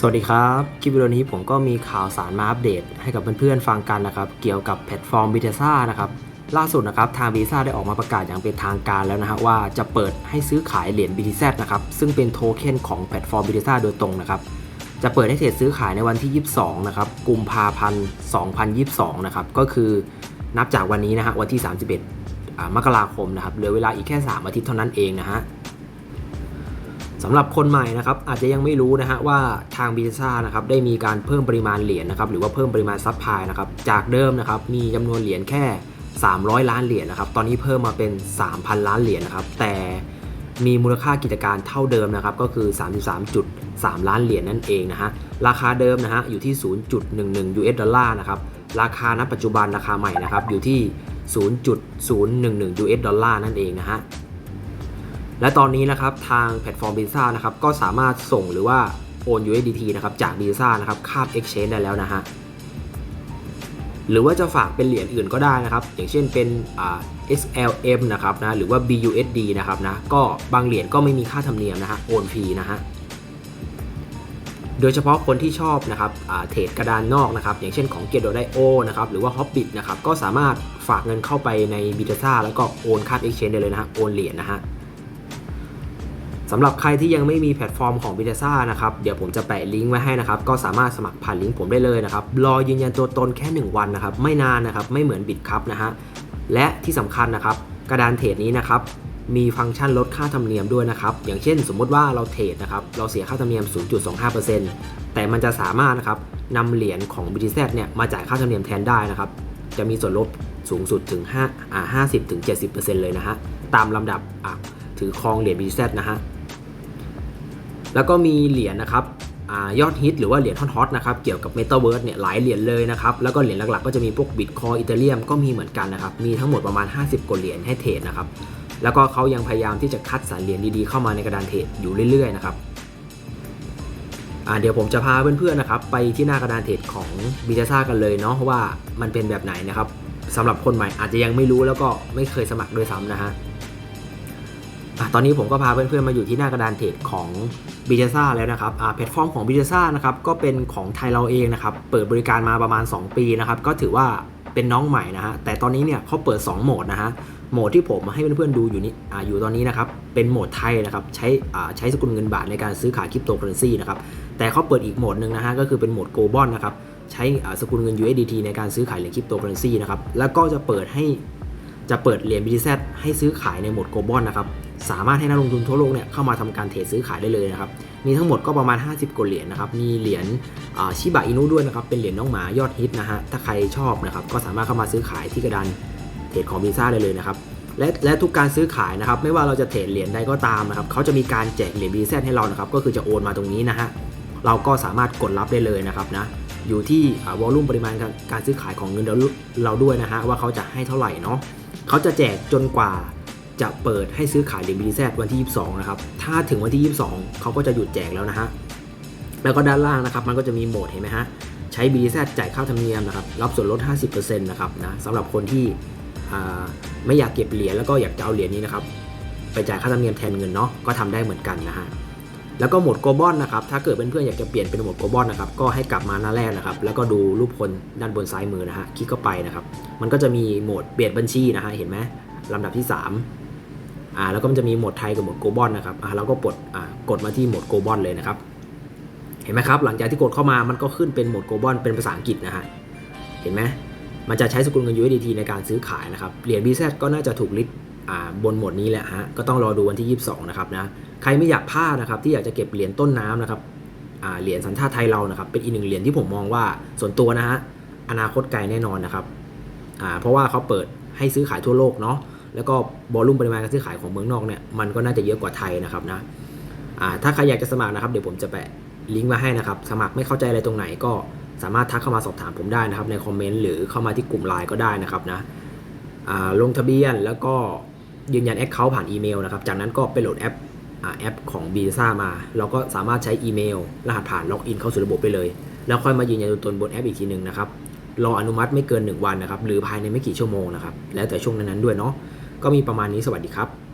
สวัสดีครับ คลิปวิดีโอนี้ผมก็มีข่าวสารมาอัปเดตให้กับเพื่อนๆฟังกันนะครับ เกี่ยวกับแพลตฟอร์ม b ิ t ซ่านะครับ ล่าสุดนะครับทาง b ิ t ซ่าได้ออกมาประกาศอย่างเป็นทางการแล้วนะฮะว่าจะเปิดให้ซื้อขายเหรียญ BTZ นะครับ ซึ่งเป็นโทเค็นของแพลตฟอร์ม b ิ t ซ่าโดยตรงนะครับ จะเปิดให้เทรดซื้อขายในวันที่ 22 นะครับ กุมภาพันธ์ 2022 นะครับ ก็คือนับจากวันนี้นะฮะวันที่ 31อ่ามกราคมนะครับ เหลือเวลาอีกแค่ 3 อาทิตย์เท่านั้นเองนะฮะ สำหรับคนใหม่นะครับอาจจะยังไม่รู้นะฮะว่าทางบิซซ่านะครับได้มีการเพิ่มปริมาณเหรียญนะครับหรือว่าเพิ่มปริมาณซัพพลายนะครับจากเดิมนะครับมีจำนวนเหรียญแค่ 300 ล้านเหรียญนะครับตอนนี้เพิ่มมาเป็น 3,000 ล้านเหรียญนะครับแต่มีมูลค่ากิจการเท่าเดิมนะครับก็คือ 33.3 ล้านเหรียญนั่นเองนะฮะราคาเดิมนะฮะอยู่ที่ 0.11 US ดอลลาร์นะครับราคาณปัจจุบันราคาใหม่นะครับอยู่ที่ 0.011 US ดอลลาร์นั่นเองนะฮะ และตอนนี้นะครับทางแพลตฟอร์ม b ิซ่านะครับก็สามารถส่งหรือว่าโอน USDT นะครับจาก b ิซ่านะครับข้าม Exchange ได้แล้วนะฮะหรือว่าจะฝากเป็นเหรียญอื่นก็ได้นะครับ อย่างเช่นเป็นอ่า XLM นะครับนะหรือว่า BUSD นะครับนะก็บางเหรียญก็ไม่มีค่าธรรมเนียมนะฮะโอนฟรีนะฮะโดยเฉพาะคนที่ชอบนะครับเทรดกระดานนอกนะครับอย่างเช่นของ g e t o d i o นะครับหรือว่า Hobbit นะครับก็สามารถฝากเงินเข้าไปใน b ิซ่าแล้วก็โอนข้าม Exchange ได้เลยนะฮะโอนเหรียญนะฮะ สำหรับใครที่ยังไม่มีแพลตฟอร์มของ b ิ t ซ่านะครับ เดี๋ยวผมจะแปะลิงก์ไว้ให้นะครับ ก็สามารถสมัครผ่านลิงก์ผมได้เลยนะครับ รอยืนยันตัวตนแค่ 1 วันนะครับ ไม่นานนะครับ ไม่เหมือนบิตครับนะฮะ และที่สำคัญนะครับ กระดานเทรดนี้นะครับ มีฟังก์ชันลดค่าธรรมเนียมด้วยนะครับ อย่างเช่น สมมติว่าเราเทรดนะครับ เราเสียค่าธรรมเนียม 0.25%แต่มันจะสามารถนะครับนำเหรียญของ b ิ t เนี่ยมาจ่ายค่าธรรมเนียมแทนได้นะครับ จะมีส่วนลดสูงสุดถึง5 50-70%เลยนะฮะ ตามลำดับถือครองเหรียญ b ิ t นะฮะ แล้วก็มีเหรียญนะครับอยอดฮิตหรือว่าเหรียญฮอตๆนะครับเกี่ยวกับ m e t a เวิร์เนี่ยหลายเหรียญเลยนะครับแล้วก็เหรียญหลักๆก็จะมีพวกบิตคอยอีเทเรียมก็มีเหมือนกันนะครับมีทั้งหมดประมาณ 50กว่าเหรียญให้เทรดนะครับแล้วก็เขายังพยายามที่จะคัดสรรเหรียญดีๆเข้ามาในกระดานเทรดอยู่เรื่อยๆนะครับเดี๋ยวผมจะพาเพื่อนๆนะครับไปที่หน้ากระดานเทรดของบิจซ่ากันเลยเนาะว่ามันเป็นแบบไหนนะครับสำหรับคนใหม่อาจจะยังไม่รู้แล้วก็ไม่เคยสมัครด้วยซ้ำนะฮะ ตอนนี้ผมก็พาเพื่อนๆมาอยู่ที่หน้ากระดานเทรดของบิเ s ซ่าแล้วนะครับแพลตฟอร์มของบิเ s ซ่านะครับก็เป็นของไทยเราเองนะครับเปิดบริการมาประมาณ 2 ปีนะครับก็ถือว่าเป็นน้องใหม่นะฮะแต่ตอนนี้เนี่ยเขาเปิด 2 โหมดนะฮะโหมดที่ผมมาให้เพื่อนๆดูอยู่นี่ออยู่ตอนนี้นะครับเป็นโหมดไทยนะครับใช้ใช้สกุลเงินบาทในการซื้อขายคริปโตเคอเรนซีนะครับแต่เขาเปิดอีกโหมดหนึ่งนะฮะก็คือเป็นโหมดโกลบอลนะครับใช้สกุลเงิน USDT ในการซื้อขายเหรียญคริปโตเคอเรนซีนะครับแล้วก็จะเปิดให้ จะเปิดเหรียญ BTZ ให้ซื้อขายในโหมดโกลบอลนะครับ สามารถให้นักลงทุนทั่วโลกเนี่ยเข้ามาทำการเทรดซื้อขายได้เลยนะครับ มีทั้งหมดก็ประมาณ 50กว่าเหรียญนะครับ มีเหรียญชิบะอินุด้วยนะครับ เป็นเหรียญน้องหมายอดฮิตนะฮะ ถ้าใครชอบนะครับ ก็สามารถเข้ามาซื้อขายที่กระดานเทรดของบีซ่าได้เลยนะครับ และและทุกการซื้อขายนะครับ ไม่ว่าเราจะเทรดเหรียญใดก็ตามนะครับ เขาจะมีการแจกเหรียญบีซให้เรานะครับ ก็คือจะโอนมาตรงนี้นะฮะ เราก็สามารถกดรับได้เลยนะครับนะอยู่ที่วอลลุ่มปริมาณการซื้อขายของเงินเราด้วยนะฮะว่าเขาจะให้เท่าไหร่เนาะ เขาจะแจกจนกว่าจะเปิดให้ซื้อขายเหรียญ BTZ วันที่ 22 นะครับ ถ้าถึงวันที่ 22 เขาก็จะหยุดแจกแล้วนะฮะ แล้วก็ด้านล่างนะครับ มันก็จะมีโหมดเห็นไหมฮะ ใช้ BTZ จ่ายค่าธรรมเนียมนะครับ รับส่วนลด 50%นะครับนะสำหรับคนที่ไม่อยากเก็บเหรียญแล้วก็อยากจะเอาเหรียญนี้นะครับ ไปจ่ายค่าธรรมเนียมแทนเงินเนาะ ก็ทำได้เหมือนกันนะฮะ แล้วก็โหมดโกลบอลนะครับ ถ้าเกิดเพื่อนๆอยากจะเปลี่ยนเป็นโหมดโกลบอลนะครับ ก็ให้กลับมาหน้าแรกนะครับ แล้วก็ดูรูปคนด้านบนซ้ายมือนะฮะ คลิกเข้าไปนะครับ มันก็จะมีโหมดเปลี่ยนบัญชีนะฮะ เห็นไหมลำดับที่ 3 อ่า แล้วก็มันจะมีโหมดไทยกับโหมดโกลบอลนะครับ อ่าเราก็กด อ่า กดมาที่โหมดโกลบอลเลยนะครับ เห็นไหมครับ หลังจากที่กดเข้ามา มันก็ขึ้นเป็นโหมดโกลบอลเป็นภาษาอังกฤษนะฮะ เห็นไหมมันจะใช้สกุลเงิน USDT ในการซื้อขายนะครับ เหรียญ BZ ก็น่าจะถูกลิสต์ บนหมดนี้แหละฮะก็ต้องรอดูวันที่ 22 นะครับนะใครไม่อยากพลาดนะครับที่อยากจะเก็บเหรียญต้นน้ำนะครับเหรียญสัญชาติไทยเรานะครับเป็นอีกหนึ่งเหรียญที่ผมมองว่าส่วนตัวนะฮะอนาคตไกลแน่นอนนะครับเพราะว่าเขาเปิดให้ซื้อขายทั่วโลกเนาะแล้วก็บอลลุ่มปริมาณการซื้อขายของเมืองนอกเนี่ยมันก็น่าจะเยอะกว่าไทยนะครับนะถ้าใครอยากจะสมัครนะครับเดี๋ยวผมจะแปะลิงก์มาให้นะครับสมัครไม่เข้าใจอะไรตรงไหนก็สามารถทักเข้ามาสอบถามผมได้นะครับในคอมเมนต์หรือเข้ามาที่กลุ่มไลน์ก็ได้นะครับนะลงทะเบียนแล้วก็ ยืนยันแอคเคาท์ผ่านอีเมลนะครับ จากนั้นก็ไปโหลดแอปแอปของ v ีซ่ามา เราก็สามารถใช้อีเมล รหัสผ่านล็อกอินเข้าสู่ระบบไปเลย แล้วค่อยมายืนยันตัวตนบนแอปอีกทีหนึ่งนะครับรออนุมัติไม่เกิน 1 วันนะครับ หรือภายในไม่กี่ชั่วโมงนะครับ แล้วแต่ช่วงนั้นๆด้วยเนาะก็มีประมาณนี้สวัสดีครับ